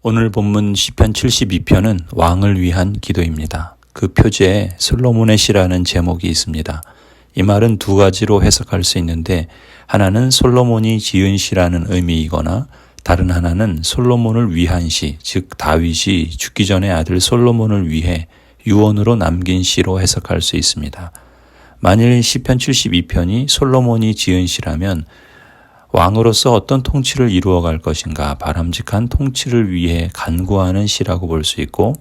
오늘 본문 시편 72편은 왕을 위한 기도입니다. 그 표제에 솔로몬의 시라는 제목이 있습니다. 이 말은 두 가지로 해석할 수 있는데 하나는 솔로몬이 지은 시라는 의미이거나 다른 하나는 솔로몬을 위한 시, 즉 다윗이 죽기 전에 아들 솔로몬을 위해 유언으로 남긴 시로 해석할 수 있습니다. 만일 시편 72편이 솔로몬이 지은 시라면 왕으로서 어떤 통치를 이루어갈 것인가 바람직한 통치를 위해 간구하는 시라고 볼 수 있고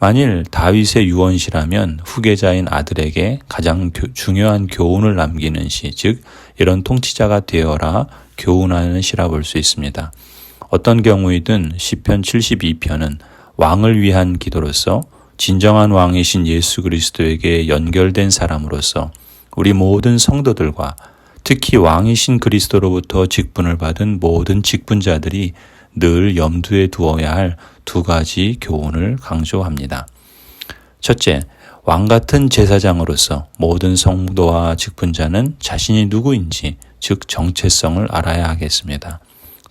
만일 다윗의 유언시라면 후계자인 아들에게 가장 교, 중요한 교훈을 남기는 시, 즉 이런 통치자가 되어라 교훈하는 시라 볼 수 있습니다. 어떤 경우이든 시편 72편은 왕을 위한 기도로서 진정한 왕이신 예수 그리스도에게 연결된 사람으로서 우리 모든 성도들과 특히 왕이신 그리스도로부터 직분을 받은 모든 직분자들이 늘 염두에 두어야 할 두 가지 교훈을 강조합니다. 첫째, 왕 같은 제사장으로서 모든 성도와 직분자는 자신이 누구인지, 즉 정체성을 알아야 하겠습니다.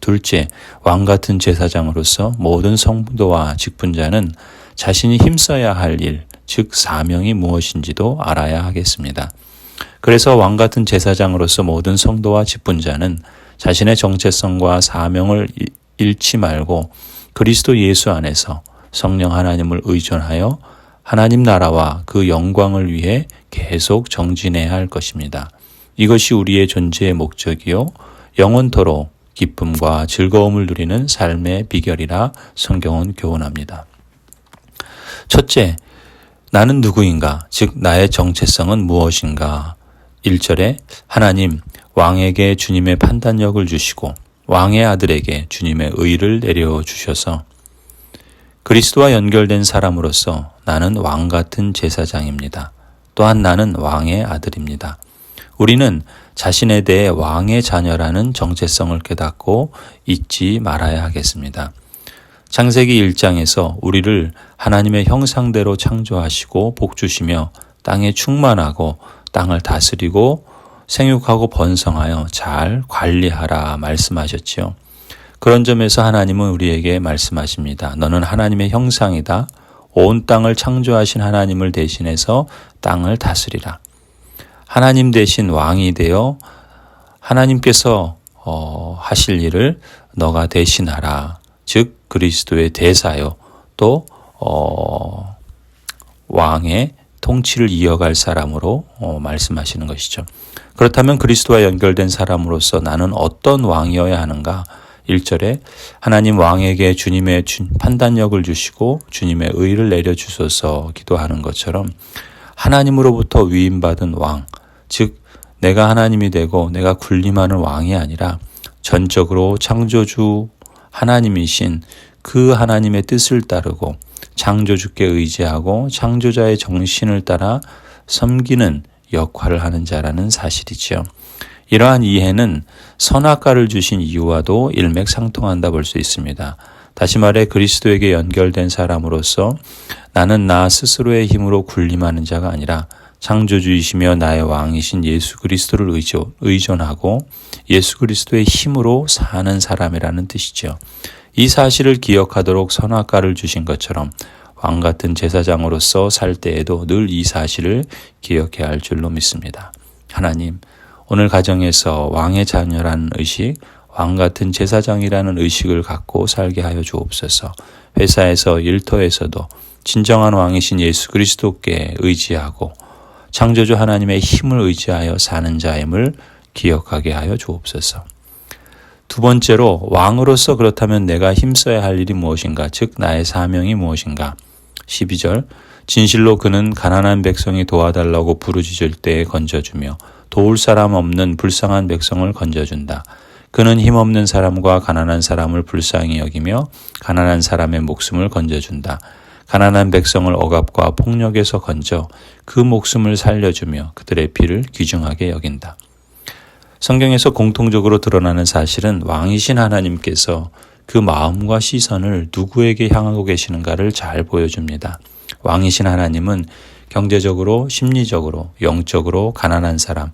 둘째, 왕 같은 제사장으로서 모든 성도와 직분자는 자신이 힘써야 할 일, 즉 사명이 무엇인지도 알아야 하겠습니다. 그래서 왕 같은 제사장으로서 모든 성도와 직분자는 자신의 정체성과 사명을 잃지 말고 그리스도 예수 안에서 성령 하나님을 의존하여 하나님 나라와 그 영광을 위해 계속 정진해야 할 것입니다. 이것이 우리의 존재의 목적이요. 영원토록 기쁨과 즐거움을 누리는 삶의 비결이라 성경은 교훈합니다. 첫째, 나는 누구인가? 즉, 나의 정체성은 무엇인가? 1절에 하나님 왕에게 주님의 판단력을 주시고 왕의 아들에게 주님의 의를 내려 주셔서 그리스도와 연결된 사람으로서 나는 왕 같은 제사장입니다. 또한 나는 왕의 아들입니다. 우리는 자신에 대해 왕의 자녀라는 정체성을 깨닫고 잊지 말아야 하겠습니다. 창세기 1장에서 우리를 하나님의 형상대로 창조하시고 복주시며 땅에 충만하고 땅을 다스리고 생육하고 번성하여 잘 관리하라 말씀하셨지요. 그런 점에서 하나님은 우리에게 말씀하십니다. 너는 하나님의 형상이다. 온 땅을 창조하신 하나님을 대신해서 땅을 다스리라. 하나님 대신 왕이 되어 하나님께서 어, 하실 일을 너가 대신하라. 즉 그리스도의 대사요. 또 어, 왕의 통치를 이어갈 사람으로 어, 말씀하시는 것이죠. 그렇다면 그리스도와 연결된 사람으로서 나는 어떤 왕이어야 하는가? 1절에 하나님 왕에게 주님의 판단력을 주시고 주님의 의를 내려 주소서 기도하는 것처럼 하나님으로부터 위임받은 왕, 즉 내가 하나님이 되고 내가 군림하는 왕이 아니라 전적으로 창조주 하나님이신 그 하나님의 뜻을 따르고 창조주께 의지하고 창조자의 정신을 따라 섬기는 역할을 하는 자라는 사실이지요. 이러한 이해는 선악과를 주신 이유와도 일맥상통한다 볼 수 있습니다. 다시 말해 그리스도에게 연결된 사람으로서 나는 나 스스로의 힘으로 군림하는 자가 아니라 창조주이시며 나의 왕이신 예수 그리스도를 의존하고 예수 그리스도의 힘으로 사는 사람이라는 뜻이죠. 이 사실을 기억하도록 선악과를 주신 것처럼 왕 같은 제사장으로서 살 때에도 늘 이 사실을 기억해야 할 줄로 믿습니다. 하나님, 오늘 가정에서 왕의 자녀라는 의식, 왕 같은 제사장이라는 의식을 갖고 살게 하여 주옵소서. 회사에서 일터에서도 진정한 왕이신 예수 그리스도께 의지하고 창조주 하나님의 힘을 의지하여 사는 자임을 기억하게 하여 주옵소서. 두 번째로 왕으로서 그렇다면 내가 힘써야 할 일이 무엇인가? 즉 나의 사명이 무엇인가? 12절 진실로 그는 가난한 백성이 도와달라고 부르짖을 때에 건져주며 도울 사람 없는 불쌍한 백성을 건져준다. 그는 힘없는 사람과 가난한 사람을 불쌍히 여기며 가난한 사람의 목숨을 건져준다. 가난한 백성을 억압과 폭력에서 건져 그 목숨을 살려주며 그들의 피를 귀중하게 여긴다. 성경에서 공통적으로 드러나는 사실은 왕이신 하나님께서 그 마음과 시선을 누구에게 향하고 계시는가를 잘 보여줍니다. 왕이신 하나님은 경제적으로, 심리적으로, 영적으로 가난한 사람,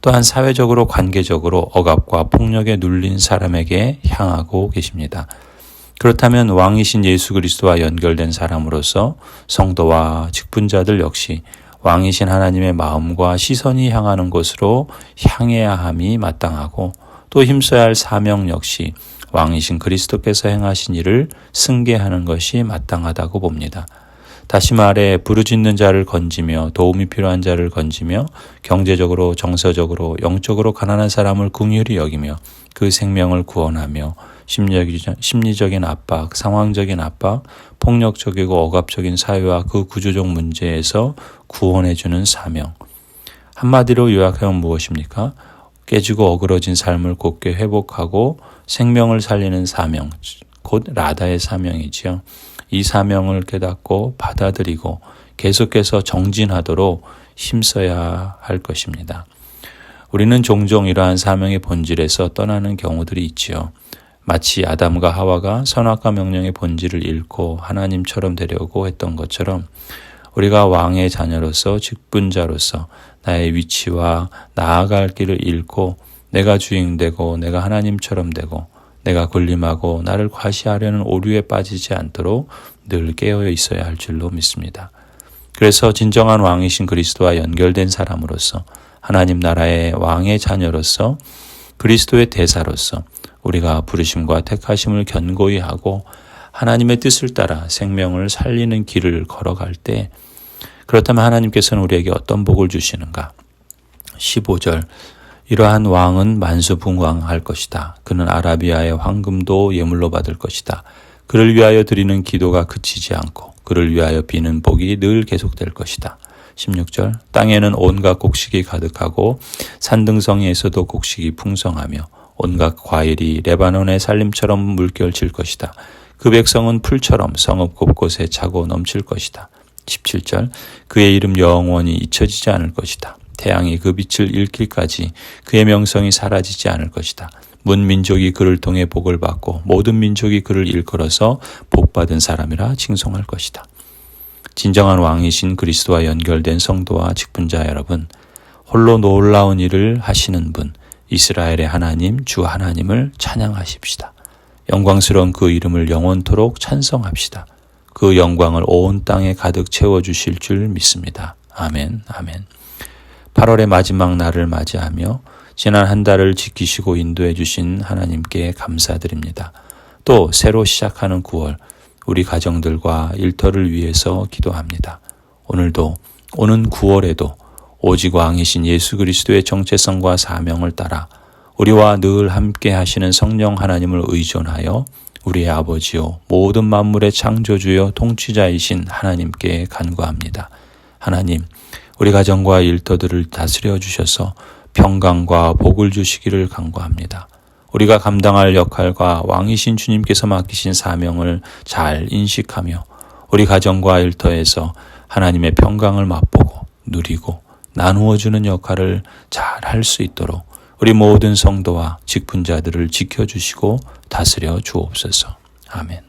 또한 사회적으로, 관계적으로 억압과 폭력에 눌린 사람에게 향하고 계십니다. 그렇다면 왕이신 예수 그리스도와 연결된 사람으로서 성도와 직분자들 역시 왕이신 하나님의 마음과 시선이 향하는 곳으로 향해야 함이 마땅하고 또 힘써야 할 사명 역시 왕이신 그리스도께서 행하신 일을 승계하는 것이 마땅하다고 봅니다. 다시 말해 부르짖는 자를 건지며 도움이 필요한 자를 건지며 경제적으로 정서적으로 영적으로 가난한 사람을 궁휼히 여기며 그 생명을 구원하며 심리적인 압박, 상황적인 압박, 폭력적이고 억압적인 사회와 그 구조적 문제에서 구원해주는 사명. 한마디로 요약하면 무엇입니까? 깨지고 어그러진 삶을 곧게 회복하고 생명을 살리는 사명, 곧 라다의 사명이지요. 이 사명을 깨닫고 받아들이고 계속해서 정진하도록 힘써야 할 것입니다. 우리는 종종 이러한 사명의 본질에서 떠나는 경우들이 있지요. 마치 아담과 하와가 선악과 명령의 본질을 잃고 하나님처럼 되려고 했던 것처럼 우리가 왕의 자녀로서 직분자로서 나의 위치와 나아갈 길을 잃고 내가 주인되고 내가 하나님처럼 되고 내가 군림하고 나를 과시하려는 오류에 빠지지 않도록 늘 깨어 있어야 할 줄로 믿습니다. 그래서 진정한 왕이신 그리스도와 연결된 사람으로서 하나님 나라의 왕의 자녀로서 그리스도의 대사로서 우리가 부르심과 택하심을 견고히 하고 하나님의 뜻을 따라 생명을 살리는 길을 걸어갈 때 그렇다면 하나님께서는 우리에게 어떤 복을 주시는가? 15절 이러한 왕은 만수붕왕할 것이다. 그는 아라비아의 황금도 예물로 받을 것이다. 그를 위하여 드리는 기도가 그치지 않고 그를 위하여 비는 복이 늘 계속될 것이다. 16절 땅에는 온갖 곡식이 가득하고 산등성이에서도 곡식이 풍성하며 온갖 과일이 레바논의 살림처럼 물결칠 것이다. 그 백성은 풀처럼 성읍 곳곳에 차고 넘칠 것이다. 17절 그의 이름 영원히 잊혀지지 않을 것이다. 태양이 그 빛을 잃기까지 그의 명성이 사라지지 않을 것이다. 문 민족이 그를 통해 복을 받고 모든 민족이 그를 일컬어서 복받은 사람이라 칭송할 것이다. 진정한 왕이신 그리스도와 연결된 성도와 직분자 여러분, 홀로 놀라운 일을 하시는 분, 이스라엘의 하나님, 주 하나님을 찬양하십시다. 영광스러운 그 이름을 영원토록 찬성합시다. 그 영광을 온 땅에 가득 채워주실 줄 믿습니다. 아멘, 아멘. 8월의 마지막 날을 맞이하며 지난 한 달을 지키시고 인도해 주신 하나님께 감사드립니다. 또 새로 시작하는 9월, 우리 가정들과 일터를 위해서 기도합니다. 오늘도 오는 9월에도 오직 왕이신 예수 그리스도의 정체성과 사명을 따라 우리와 늘 함께 하시는 성령 하나님을 의존하여 우리의 아버지요 모든 만물의 창조주요 통치자이신 하나님께 간구합니다. 하나님, 우리 가정과 일터들을 다스려 주셔서 평강과 복을 주시기를 간구합니다. 우리가 감당할 역할과 왕이신 주님께서 맡기신 사명을 잘 인식하며 우리 가정과 일터에서 하나님의 평강을 맛보고 누리고 나누어 주는 역할을 잘 할 수 있도록 우리 모든 성도와 직분자들을 지켜주시고 다스려 주옵소서. 아멘.